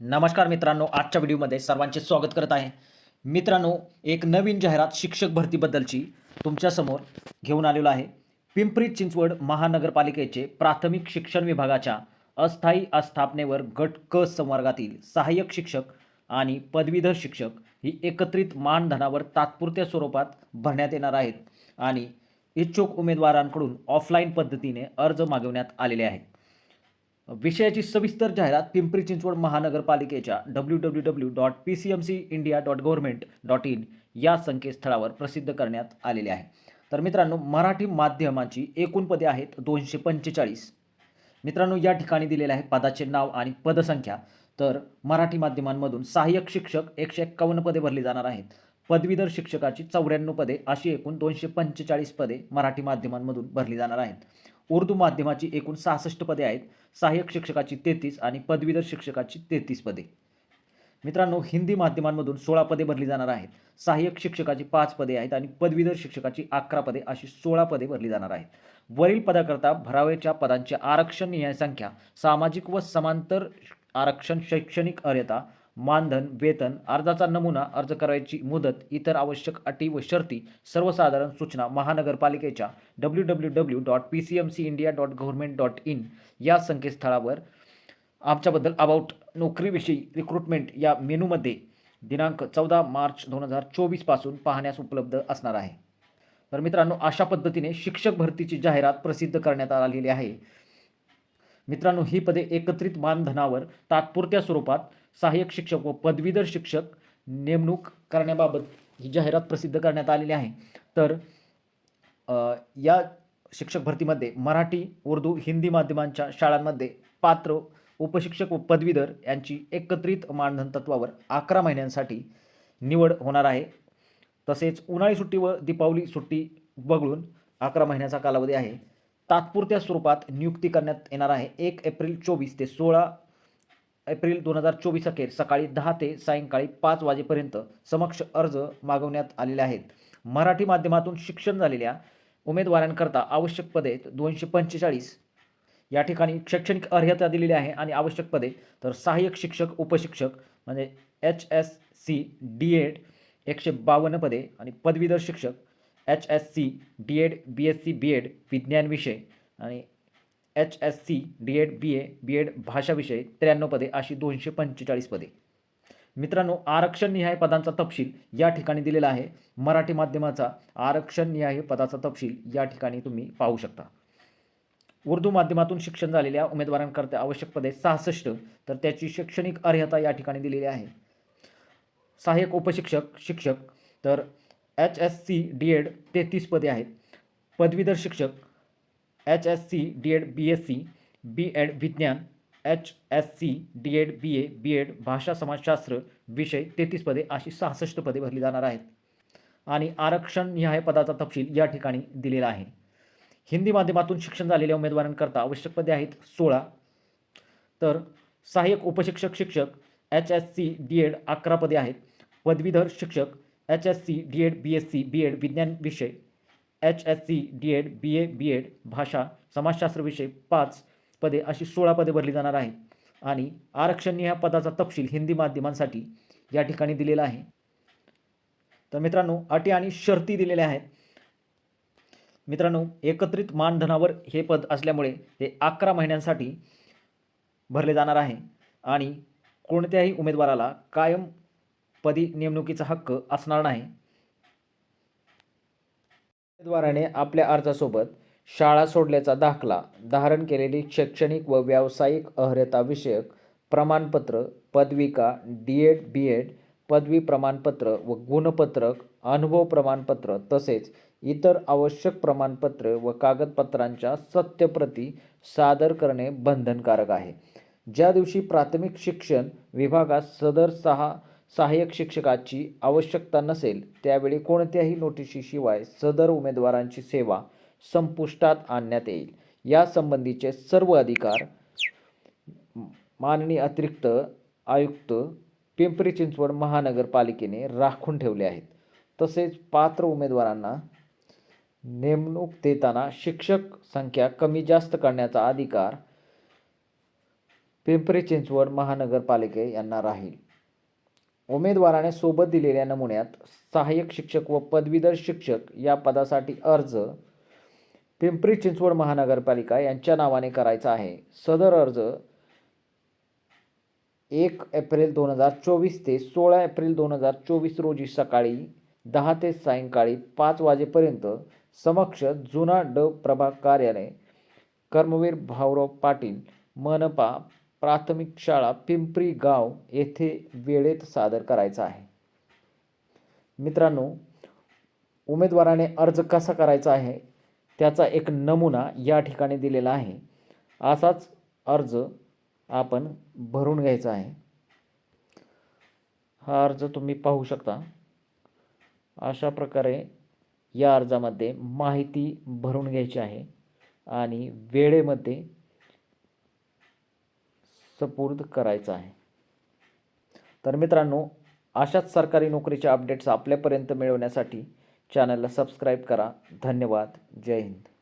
नमस्कार मित्रांनो आजच्या व्हिडिओमध्ये सर्वांचे स्वागत करत आहे. मित्रांनो एक नवीन जाहिरात शिक्षक भरतीबद्दलची तुमच्यासमोर घेऊन आलेलो आहे. पिंपरी चिंचवड महानगरपालिकेचे प्राथमिक शिक्षण विभागाच्या अस्थायी आस्थापनेवर गट क संवर्गातील सहाय्यक शिक्षक आणि पदवीधर शिक्षक ही एकत्रित मानधनावर तात्पुरत्या स्वरूपात भरण्यात येणार आहेत आणि इच्छुक उमेदवारांकडून ऑफलाईन पद्धतीने अर्ज मागवण्यात आलेले आहेत. विषयाची सविस्तर जाहिरात पिंपरी चिंचवड महानगरपालिकेच्या W W W dot P C M C India dot government dot in या संकेतस्थळावर प्रसिद्ध करण्यात आलेली आहे. तर मित्रांनो मराठी माध्यमाची एकूण पदे आहेत दोनशे पंचेचाळीस. मित्रांनो या ठिकाणी दिलेले आहे पदाचे नाव आणि पदसंख्या. तर मराठी माध्यमांमधून सहाय्यक शिक्षक एकशे एक्कावन्न पदे भरली जाणार आहेत. पदवीधर शिक्षकाची चौऱ्याण्णव पदे अशी एकूण दोनशे पंचेचाळीस पदे मराठी माध्यमांमधून भरली जाणार आहेत. उर्दू माध्यमाची एकूण सहासष्ट पदे आहेत. सहाय्यक शिक्षकाची तेहतीस आणि पदवीधर शिक्षकाची तेहतीस पदे. मित्रांनो हिंदी माध्यमांमधून सोळा पदे भरली जाणार आहेत. सहाय्यक शिक्षकाची पाच पदे आहेत आणि पदवीधर शिक्षकाची अकरा पदे अशी सोळा पदे भरली जाणार आहेत. वरील पदाकरता भरावेच्या पदांचे आरक्षण न्याय संख्या सामाजिक व समांतर आरक्षण शैक्षणिक अर्हता मानधन वेतन अर्जाचा नमुना अर्ज करायची मुदत इतर आवश्यक अटी व शर्ती सर्वसाधारण सूचना महानगरपालिकेच्या W W W dot P C M C India dot government dot in या संकेतस्थळावर आमच्याबद्दल अबाउट नोकरीविषयी रिक्रुटमेंट या मेनूमध्ये दिनांक चौदा मार्च दोन हजार चोवीसपासून पाहण्यास उपलब्ध असणार आहे. तर मित्रांनो अशा पद्धतीने शिक्षक भरतीची जाहिरात प्रसिद्ध करण्यात आलेली आहे. मित्रांनो ही पदे एकत्रित मानधनावर तात्पुरत्या स्वरूपात सहाय्यक शिक्षक व पदवीधर शिक्षक नेमणूक करण्याबाबत ही जाहिरात प्रसिद्ध करण्यात आलेली आहे. तर या शिक्षक भरतीमध्ये मराठी उर्दू हिंदी माध्यमांच्या शाळांमध्ये पात्र उपशिक्षक व पदवीधर यांची एकत्रित मानधन तत्वावर अकरा महिन्यांसाठी निवड होणार आहे. तसेच उन्हाळी सुट्टी व दीपावली सुट्टी वगळून अकरा महिन्याचा कालावधी आहे. तात्पुरत्या स्वरूपात नियुक्ती करण्यात येणार आहे. एक एप्रिल चोवीस ते सोळा एप्रिल दोन हजार चोवीस अखेर सकाळी दहा ते सायंकाळी पाच वाजेपर्यंत समक्ष अर्ज मागवण्यात आलेले आहेत. मराठी माध्यमातून शिक्षण झालेल्या उमेदवारांकरता आवश्यक पदे दोनशे पंचेचाळीस या ठिकाणी शैक्षणिक अर्हता दिलेली आहे आणि आवश्यक पदे तर सहाय्यक शिक्षक उपशिक्षक म्हणजे H S C D Ed एकशे बावन्न पदे आणि पदवीधर शिक्षक H S C D Ed B S C B Ed विज्ञान विषय आणि H S C D Ed B A B Ed भाषा विषय त्र्याण्णव पदे अशी दोनशे पंचेचाळीस पदे. मित्रांनो आरक्षणनिहाय पदांचा तपशील या ठिकाणी दिलेला आहे. मराठी माध्यमाचा आरक्षणनिहाय पदाचा तपशील या ठिकाणी तुम्ही पाहू शकता. उर्दू माध्यमातून शिक्षण झालेल्या उमेदवारांकरता आवश्यक पदे सहासष्ट तर त्याची शैक्षणिक अर्हता या ठिकाणी दिलेली आहे. सहाय्यक उपशिक्षक शिक्षक तर H S C D Ed तेहतीस पदे आहेत. पदवीधर शिक्षक H S C D Ed B S C B Ed विज्ञान H S C D Ed B A B Ed भाषा समाजशास्त्र विषय तेहतीस पदे अशी सहासष्ट पदे भरली जाणार आहेत. आणि आरक्षण न्याय पदाचा तपशील या ठिकाणी दिलेला आहे. हिंदी माध्यमातून शिक्षण झालेल्या उमेदवारांकरता आवश्यक पदे आहेत सोळा. तर सहाय्यक उपशिक्षक शिक्षक H S C D Ed अकरा पदे आहेत. पदवीधर शिक्षक H S C D Ed B S C B Ed विज्ञान विषय H S C D Ed B A B Ed भाषा समाजशास्त्र विषय पाच पदे अशी सोळा पदे भरली जाणार आहेत. आणि आरक्षण ह्या पदाचा तपशील हिंदी माध्यमांसाठी या ठिकाणी दिलेला आहे. तर मित्रांनो अटी आणि शर्ती दिलेल्या आहेत. मित्रांनो एकत्रित मानधनावर हे पद असल्यामुळे ते अकरा महिन्यांसाठी भरले जाणार आहे. आणि कोणत्याही उमेदवाराला कायम पदी नेमणुकीचा हक्क असणार नाही. उमेदवाराने आपल्या अर्जासोबत शाळा सोडल्याचा दाखला धारण केलेली शैक्षणिक व व्यावसायिक अर्हता विषयक प्रमाणपत्र पदविका डी एड बी एड पदवी प्रमाणपत्र व गुणपत्रक अनुभव प्रमाणपत्र तसेच इतर आवश्यक प्रमाणपत्र व कागदपत्रांच्या सत्यप्रती सादर करणे बंधनकारक आहे. ज्या दिवशी प्राथमिक शिक्षण विभागात सदर सहा सहाय्यक शिक्षकाची आवश्यकता नसेल त्यावेळी कोणत्याही नोटिशीशिवाय सदर उमेदवारांची सेवा संपुष्टात आणण्यात येईल. यासंबंधीचे सर्व अधिकार माननीय अतिरिक्त आयुक्त पिंपरी चिंचवड महानगरपालिकेने राखून ठेवले आहेत. तसेच पात्र उमेदवारांना नेमणूक देताना शिक्षक संख्या कमी जास्त करण्याचा अधिकार पिंपरी चिंचवड महानगरपालिके यांना राहील. उमेदवाराने सोबत दिलेल्या नमुन्यात सहाय्यक शिक्षक व पदवीधर शिक्षक या पदासाठी अर्ज पिंपरी चिंचवड महानगरपालिका यांच्या नावाने करायचा आहे. सदर अर्ज एक एप्रिल दोन हजार चोवीस ते सोळा एप्रिल दोन हजार चोवीस रोजी सकाळी दहा ते सायंकाळी पाच वाजेपर्यंत समक्ष जुना ड प्रभाग कार्यालय कर्मवीर भाऊराव पाटील मनपा प्राथमिक शाळा पिंपरी गाव येथे वेळेत सादर करायचा आहे. मित्रांनो उमेदवाराने अर्ज कसा करायचा आहे त्याचा एक नमुना या ठिकाणी दिलेला आहे. असाच अर्ज आपण भरून घ्यायचा आहे. हा अर्ज तुम्ही पाहू शकता. अशा प्रकारे या अर्जामध्ये माहिती भरून घ्यायची आहे आणि वेळेमध्ये सपूर्द करायचा आहे. तर मित्रांनो अशाच सरकारी नोकरीच्या अपडेट्स आपल्यापर्यंत मिळवण्यासाठी चॅनलला सबस्क्राईब करा. धन्यवाद. जय हिंद.